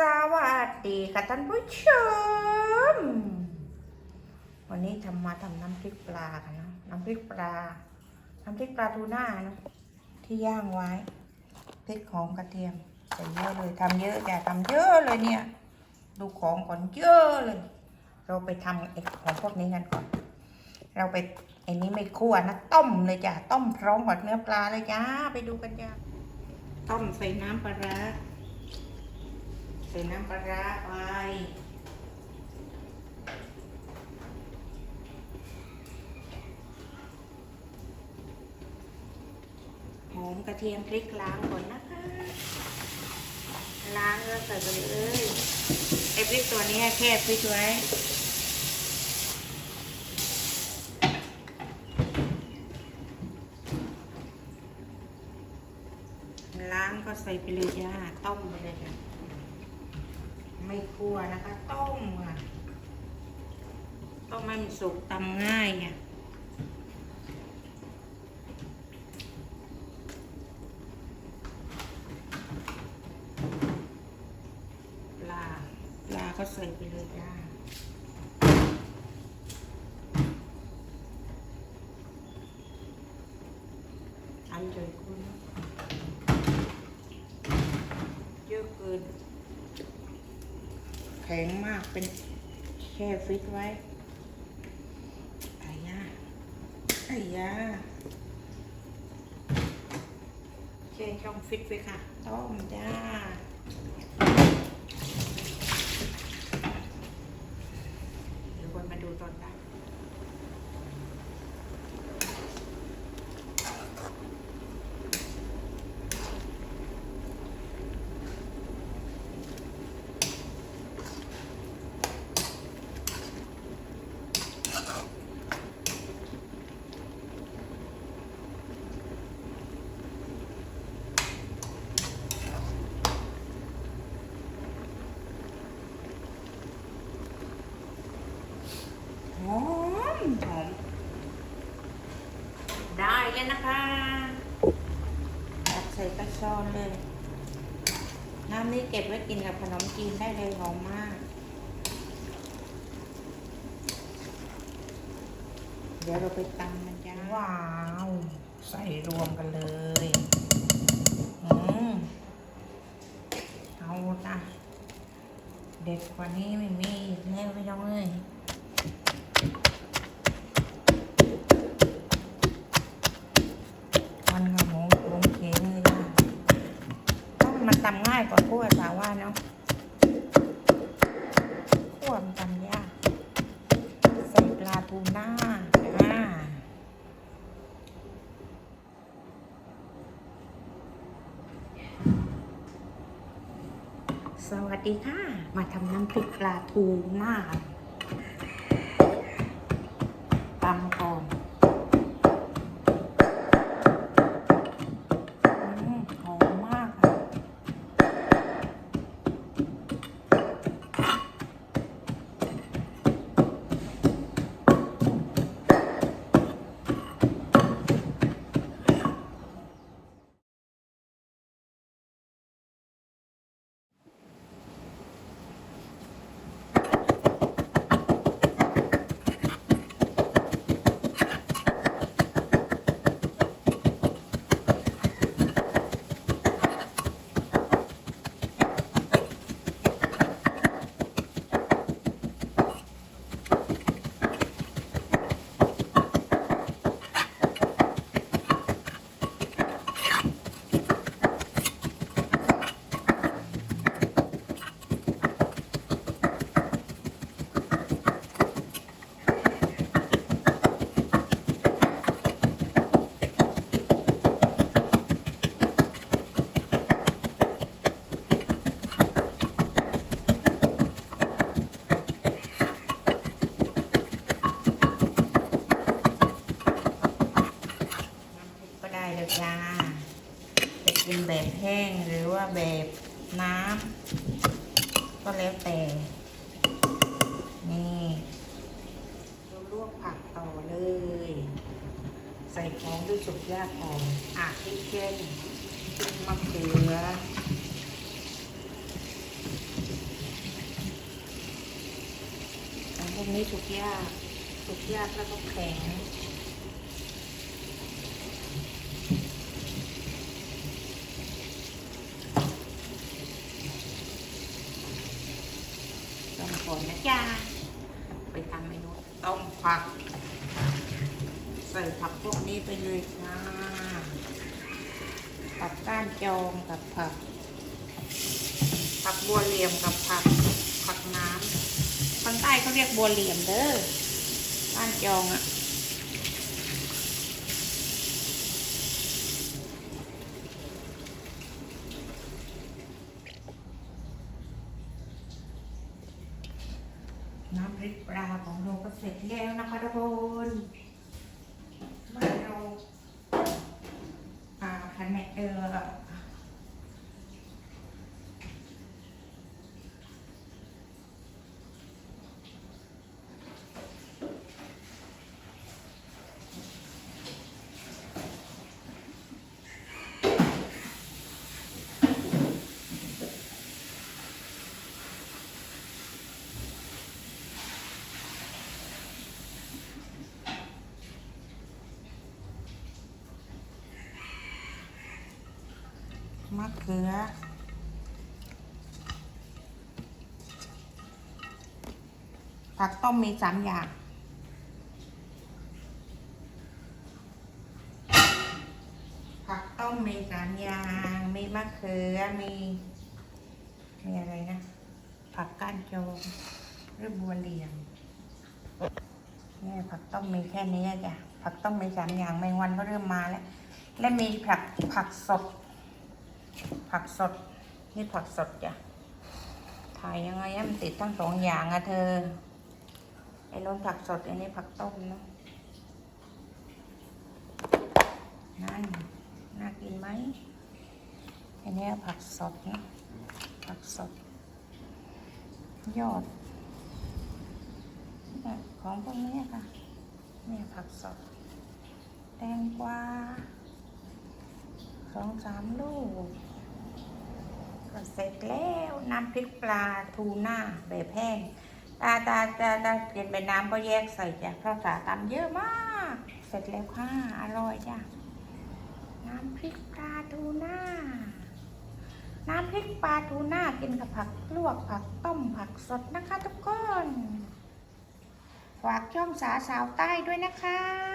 สวัสดีค่ะท่านผู้ชม วันนี้ทำมาทำน้ำพริกปลากันเนาะน้ำพริกปลา น้ำพริกปลาทูน่าเนาะที่ย่างไว้พริกหอมกระเทียมใส่เยอะเลยทำเยอะอย่าทำเยอะเลยเนี่ย ดูของก่อนเยอะเลย เราไปทำไอ้ของพวกนี้กันก่อน เราไปไอ้นี้ไม่คั่วนะต้มเลยจ้ะต้มพร้อมกับเนื้อปลาเลยจ้าไปดูกันจ้าต้มใส่น้ำปลาร้า ใส่น้ำปลาร้าไปหอมกระเทียมพริกล้างก่อนนะคะ ล้างแล้วใส่ไปเลยไอ้พริกตัวนี้แค่พริกไว้ล้างก็ใส่ไปเลยจ้าต้มไปเลยจ้ะ ไม่คั่วนะคะ ต้มค่ะต้มให้มันสุกตำง่ายไงปลาปลาก็ใส่ไปเลยจ้าอันเดียวคุณเยอะเกิน ข็งมากเป็นแค่ฟิตไว้ไอ้ยาไอ้ยาแค่ช่องฟิตไว้ค่ะ ต้มจ้า เดี๋ยวคนมาดูตอนตัดหอมหอม ได้เลยนะคะตักใส่กระชอนเลย น้ำนี้เก็บไว้กินกับขนมจีนได้เลยหอมมาก เดี๋ยวเราไปตำมันจ้า ว้าว ใส่รวมกันเลย อืมเอานะเด็ดกว่านี้ไม่มีอีกแล้วพี่น้องเอ้ย มันกับหมูหมูเข็งเลยนะต้อง มันทำง่ายกว่าคั่วสาว่าเนาะคั่วมันทำยากใส่ปลาทูน่าอ่าสวัสดีค่ะ มาทำน้ำพริกปลาทูน่าตำก่อน เป็นแบบแห้งหรือว่าแบบน้ำก็แล้วแต่ นี่เราลวกผักต่อเลย ใส่ของด้วยสุกยากอ่อนอาที่เช่นมะเขือพวกนี้สุกยากสุกยากแล้วก็แข็ง มนะจ๊ะไปทำเมนูต้มผัก ใส่ผักพวกนี้ไปเลยค่ะผักก้านจองกับผัก ผักบัวเหลี่ยมกับผัก ผักน้ำคนใต้เขาเรียกบัวเหลี่ยมเด้อก้านจองอะ่ะำ พริกปลาของเราก็เสร็จแล้วนะคะทุกคนมาเราคะแนนเออ มะเขือ ผักต้มมีสามอย่าง ผักต้มมีสามอย่าง มีมะเขือ มี มีอะไรนะ ผักก้านโจงหรือบัวเหลี่ยมเนี่ยผักต้มมีแค่นี้จ้ะ ผักต้มมีสามอย่างแมงวันก็เริ่มมาแล้ว และมีผักผักสด ผักสดนี่ผักสดจ้ะถ่ายยังไงอะมันติดทั้งสองอย่างอะเธอไอ้นนผักสดอันนี้ผักต้มเนอะนั่นน่ากินไหมอันนี้ผักสดนะผักสด ยอดของพวกนี้ค่ะเนี่ยผักสด แตงกวาสองสามลูก ก็เสร็จแล้วน้ำพริกปลาทูน่าแบบแห้งตาตาตาตาเปลี่ยนเป็นน้ำก็แยกใส่จ้ะเพราะสาตำเยอะมาก เสร็จแล้วค่ะอร่อยจ้ะน้ำพริกปลาทูน่าน้ำพริกปลาทูน่ากินกับผักลวกผักต้มผักสดนะคะทุกคนฝากช่องสาสาวใต้ด้วยนะคะ